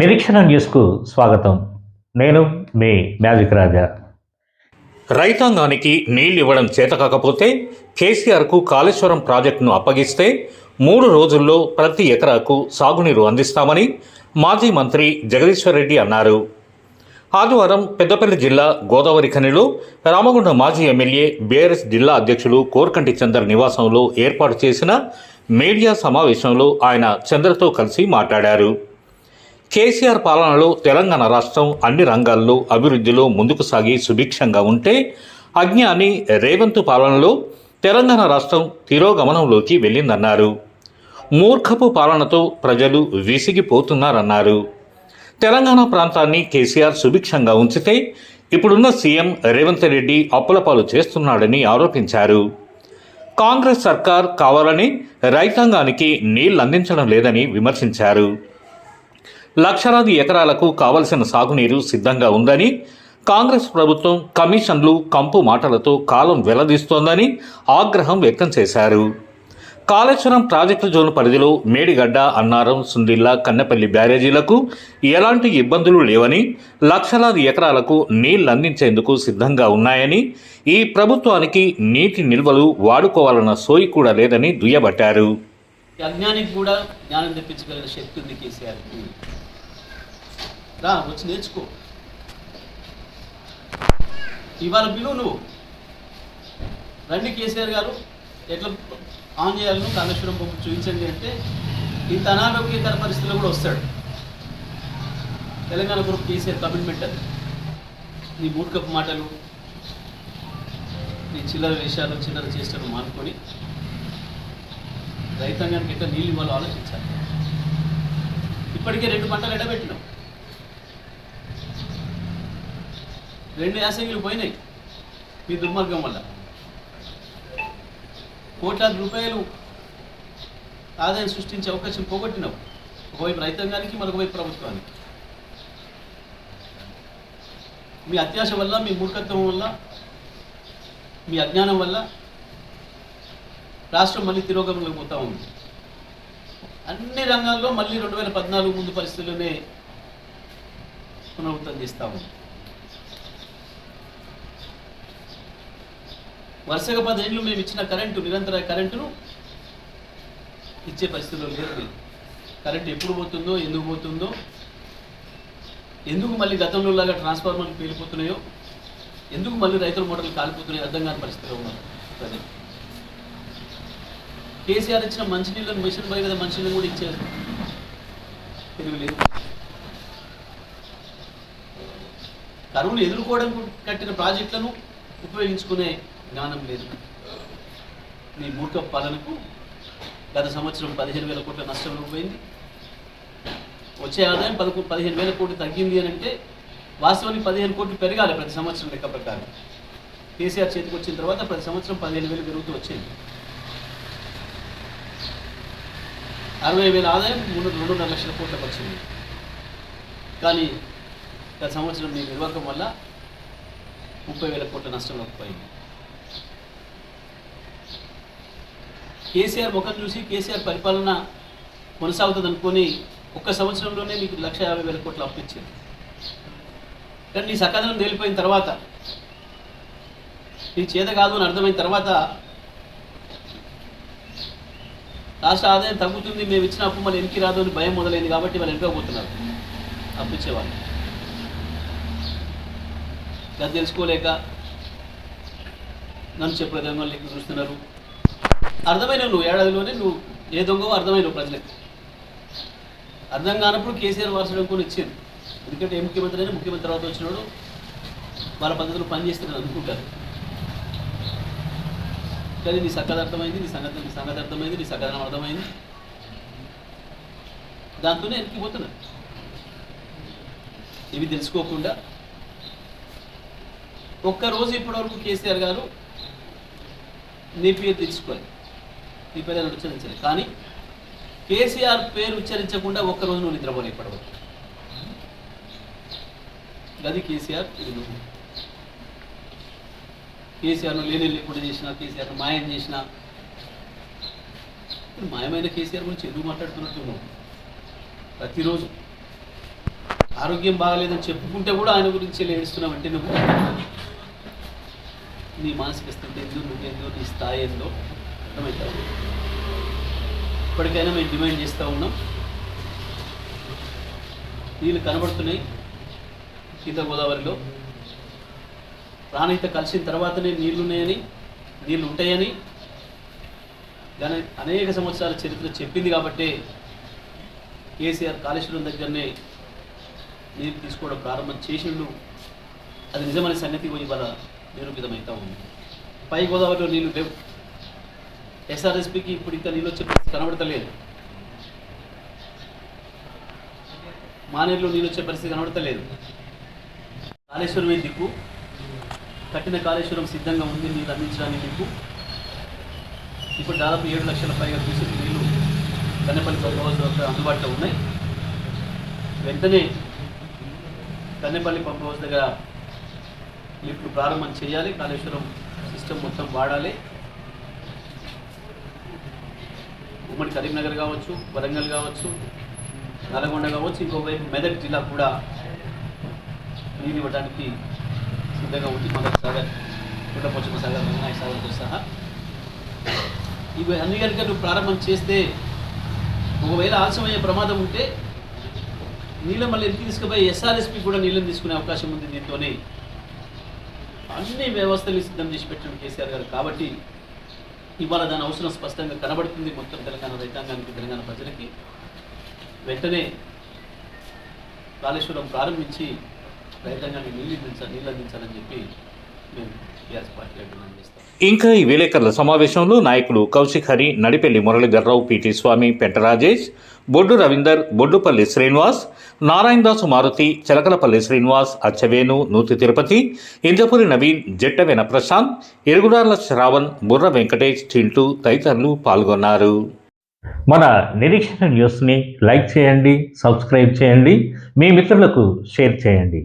నిరీక్షణ న్యూస్కు స్వాగతం. నేను మీ మ్యాజిక్ రాజా. రైతాంగానికి నీళ్ళు ఇవ్వడం చేత కాకపోతే కేసీఆర్కు కాళేశ్వరం ప్రాజెక్టును అప్పగిస్తే మూడు రోజుల్లో ప్రతి ఎకరాకు సాగునీరు అందిస్తామని మాజీ మంత్రి జగదీశ్వర్ రెడ్డి అన్నారు. ఆదివారం పెద్దపల్లి జిల్లా గోదావరి ఖనిలో రామగుండ మాజీ ఎమ్మెల్యే బీఆర్ఎస్ జిల్లా అధ్యక్షులు కోర్కంటి చందర్ నివాసంలో ఏర్పాటు చేసిన మీడియా సమావేశంలో ఆయన చంద్రతో కలిసి మాట్లాడారు. కేసీఆర్ పాలనలో తెలంగాణ రాష్ట్రం అన్ని రంగాల్లో అభివృద్ధిలో ముందుకు సాగి సుభిక్షంగా ఉంటే అజ్ఞాని రేవంత్ పాలనలో తెలంగాణ రాష్ట్రం తిరోగమనంలోకి వెళ్ళిందన్నారు. మూర్ఖపు పాలనతో ప్రజలు విసిగిపోతున్నారన్నారు. తెలంగాణ ప్రాంతాన్ని కేసీఆర్ సుభిక్షంగా ఉంచితే ఇప్పుడున్న సీఎం రేవంత్ రెడ్డి అప్పులపాలు చేస్తున్నాడని ఆరోపించారు. కాంగ్రెస్ సర్కార్ కావాలని రైతాంగానికి నీళ్ళందించడం లేదని విమర్శించారు. లక్షలాది ఎకరాలకు కావలసిన సాగునీరు సిద్ధంగా ఉందని కాంగ్రెస్ ప్రభుత్వం కమిషన్లు కంపు మాటలతో కాలం వెల్లదీస్తోందని ఆగ్రహం వ్యక్తం చేశారు. కాళేశ్వరం ప్రాజెక్టు జోన్ పరిధిలో మేడిగడ్డ అన్నారం సుందిల్లా కన్నెపల్లి బ్యారేజీలకు ఎలాంటి ఇబ్బందులు లేవని లక్షలాది ఎకరాలకు నీళ్ళందించేందుకు సిద్ధంగా ఉన్నాయని ఈ ప్రభుత్వానికి నీటి నిల్వలు వాడుకోవాలన్న సోయి కూడా లేదని దుయ్యబట్టారు. అజ్ఞానికి కూడా జ్ఞానం తెప్పించగలిగిన శక్తి ఉంది కేసీఆర్కి రా వచ్చి నేర్చుకో. ఇవాళ పిలువు నువ్వు. రండి కేసీఆర్ గారు ఎట్లా ఆన్ చేయాలను కాళేశ్వరం పంపు చూపించండి అంటే ఇంత అనారోగ్యకర పరిస్థితుల్లో కూడా వస్తాడు. తెలంగాణ గ్రూప్ కేసీఆర్ కమిట్మెంట్ అది. నీ మూర్ఖపు మాటలు నీ చిల్లర వేషాలు చిల్లర చేష్టలు మానుకొని రైతాంగానికి ఎట్లా నీళ్ళు ఇవ్వాలో ఆలోచించాలి. ఇప్పటికే రెండు పంటలు ఎడబెట్టినాం. రెండు యాసంగిలు పోయినాయి మీ దుర్మార్గం వల్ల. కోట్లాది రూపాయలు ఆదాయం సృష్టించే అవకాశం పోగొట్టినావు ఒకవైపు రైతాంగానికి మరొకవైపు ప్రభుత్వానికి. మీ అత్యాశ వల్ల మీ మూర్ఖత్వం వల్ల మీ అజ్ఞానం వల్ల రాష్ట్రం మళ్ళీ తిరోగమనంలోకి పోతా ఉంది. అన్ని రంగాల్లో మళ్ళీ రెండు వేల పద్నాలుగు ముందు పరిస్థితుల్లోనే పునరుద్ధం చేస్తా ఉంది. వరుసగా పదేళ్ళు మేము ఇచ్చిన కరెంటు నిరంతర కరెంటును ఇచ్చే పరిస్థితిలో లేదు కరెంట్ కరెంటు ఎప్పుడు పోతుందో ఎందుకు పోతుందో ఎందుకు మళ్ళీ గతంలో లాగా ట్రాన్స్ఫార్మర్లు పేలిపోతున్నాయో ఎందుకు మళ్ళీ రైతుల మోటార్లు కాలిపోతున్నాయో అర్థం కాని పరిస్థితిలో ఉన్నారు ప్రజలు. కేసీఆర్ ఇచ్చిన మంచినీళ్ళని మిషన్ పోయి కదా మంచినీళ్ళు కూడా ఇచ్చారు. లేదు. కరువును ఎదుర్కోవడానికి కట్టిన ప్రాజెక్టులను ఉపయోగించుకునే జ్ఞానం లేదు. నీ మూర్ఖ పాలనకు గత సంవత్సరం పదిహేను వేల కోట్ల నష్టం పోయింది వచ్చే ఆదాయం పదకొ పదిహేను వేల కోట్లు తగ్గింది అని అంటే వాస్తవానికి పదిహేను కోట్లు పెరగాలి ప్రతి సంవత్సరం లెక్క ప్రకారం. కేసీఆర్ చేతికి వచ్చిన తర్వాత ప్రతి సంవత్సరం పదిహేను వేలు పెరుగుతూ వచ్చింది. అరవై వేల ఆదాయం మూడు రెండున్నర లక్షల కోట్లకు వచ్చింది కానీ గత సంవత్సరం మీ నిర్వాహకం వల్ల ముప్పై వేల కోట్ల నష్టం పోయింది కేసీఆర్ ముఖం చూసి కేసీఆర్ పరిపాలన కొనసాగుతుంది అనుకొని ఒక్క సంవత్సరంలోనే మీకు లక్ష యాభై వేల కోట్లు అప్పించింది కానీ నీ సకాలం తేలిపోయిన తర్వాత నీ చేత కాదు అని అర్థమైన తర్వాత రాష్ట్ర ఆదాయం తగ్గుతుంది మేము ఇచ్చిన అప్పు మళ్ళీ వెనక్కి రాదు అని భయం మొదలైంది కాబట్టి వాళ్ళు వెనకపోతున్నారు అప్పు ఇచ్చేవాళ్ళు అది తెలుసుకోలేక నన్ను చెప్పే దొంగలు చూస్తున్నారు? అర్థమైన నువ్వు ఏడాదిలోనే నువ్వు ఏ దొంగవో అర్థమైన ప్రజలకు అర్థం కానప్పుడు కేసీఆర్ వారసుడు కూడా ఇచ్చింది ఎందుకంటే ఏ ముఖ్యమంత్రి అయినా ముఖ్యమంత్రి తర్వాత వచ్చినాడు వాళ్ళ పద్ధతిలో పనిచేస్తున్నారు అనుకుంటారు. గది నీ సక్కది అర్థమైంది నీ సంగతి నీ సంగతి అర్థమైంది నీ సగదనం అర్థమైంది. దాంతోనే ఎక్కిపోతున్నారు ఇవి తెలుసుకోకుండా. ఒక్కరోజు ఇప్పటివరకు కేసీఆర్ గారు నీ పేరు తెలుసుకోవాలి నీ పేరు ఆయన ఉచ్చరించాలి. కానీ కేసీఆర్ పేరు ఉచ్చరించకుండా ఒక్కరోజు నువ్వు నిద్రపోలే ఇప్పటివరకు గది కేసీఆర్ ఇది నువ్వు. కేసీఆర్ను లేని లేకుండా చేసిన కేసీఆర్ను మాయం చేసిన. మాయమైన కేసీఆర్ గురించి ఎందుకు మాట్లాడుతున్నట్టున్నాం ప్రతిరోజు ఆరోగ్యం బాగలేదని చెప్పుకుంటే కూడా ఆయన గురించి ఏడుస్తున్నావు అంటే నువ్వు? నీ మానసిక స్థితి ఎందు నువ్వేందో నీ స్థాయి ఏందో అర్థమవుతావు ఇప్పటికైనా మేము డిమాండ్ చేస్తూ ఉన్నాం. నీళ్ళు కనబడుతున్నాయి సీత గోదావరిలో ప్రాణహిత కలిసిన తర్వాతనే నీళ్ళు ఉన్నాయని నీళ్ళు ఉంటాయని. దాని అనేక సంవత్సరాల చరిత్ర చెప్పింది కాబట్టే కేసీఆర్ కాళేశ్వరం దగ్గరనే నీరు తీసుకోవడం ప్రారంభం చేసిండు. అది నిజమైన సంగతి ఇవాళ నిరూపితమవుతా ఉంది. పై గోదావరిలో నీళ్ళు లేవు. ఎస్ఆర్ఎస్పికి ఇప్పుడు ఇంకా నీళ్ళు వచ్చే పరిస్థితి కనబడతలేదు. మానేరులో నీళ్ళు వచ్చే పరిస్థితి కనబడతలేదు. కాళేశ్వరమే దిక్కు. కట్టిన కాళేశ్వరం సిద్ధంగా ఉంది నీళ్ళు అందించడానికి మీకు ఇప్పుడు దాదాపు ఏడు లక్షల పైగా క్యూసెక్ నీళ్ళు కన్నెపల్లి పంప్ వద్ద అందుబాటులో ఉన్నాయి. వెంటనే కన్నెపల్లి పంప్ హౌస్ దగ్గర లిఫ్ట్ ప్రారంభం చేయాలి. కాళేశ్వరం సిస్టమ్ మొత్తం వాడాలి. ఉమ్మడి కరీంనగర్ కావచ్చు వరంగల్ కావచ్చు నల్గొండ కావచ్చు ఇంకోవైపు మెదక్ జిల్లా కూడా నీళ్ళు ఇవ్వడానికి సిద్ధంగా ఉంది మదర్ సాగర్ పుట్టపోచమ్మ సాగర్ రంగనాయక సాగర్తో సహా ఇవి అన్ని కనుక నువ్వు ప్రారంభం చేస్తే ఒకవేళ ఆలస్యమయ్యే ప్రమాదం ఉంటే నీళ్ళ మళ్ళీ ఎందుకు తీసుకుపోయి ఎస్ఆర్ఎస్పి కూడా నీళ్ళని తీసుకునే అవకాశం ఉంది దీంతోనే. అన్ని వ్యవస్థలు సిద్ధం చేసి పెట్టడం కేసీఆర్ గారు కాబట్టి ఇవాళ దాని అవసరం స్పష్టంగా కనబడుతుంది మొత్తం తెలంగాణ రైతాంగానికి తెలంగాణ ప్రజలకి. వెంటనే కాళేశ్వరం ప్రారంభించి రైతాంగానికి నీళ్ళు అందించాలి నీళ్ళు అందించాలని చెప్పి మేము టీఆర్ఎస్ పార్టీలో డిమాండ్ చేస్తాం ఇంకా ఈ విలేకరుల సమావేశంలో నాయకులు కౌశిక్ హరి నడిపెల్లి మురళీధర్రావు పిటి స్వామి పెంట రాజేష్ బొడ్డు రవీందర్ బొడ్డుపల్లి శ్రీనివాస్ నారాయణదాసు మారుతి చిలకలపల్లి శ్రీనివాస్ అచ్చవేను నూతి తిరుపతి ఇంద్రపురి నవీన్ జట్టవేన ప్రశాంత్ ఇరుగుడార్ల శ్రావణ్ బుర్ర వెంకటేష్ చింటూ తదితరులు పాల్గొన్నారు. మన నిరీక్షణ న్యూస్ని లైక్ చేయండి సబ్స్క్రైబ్ చేయండి మీ మిత్రులకు షేర్ చేయండి.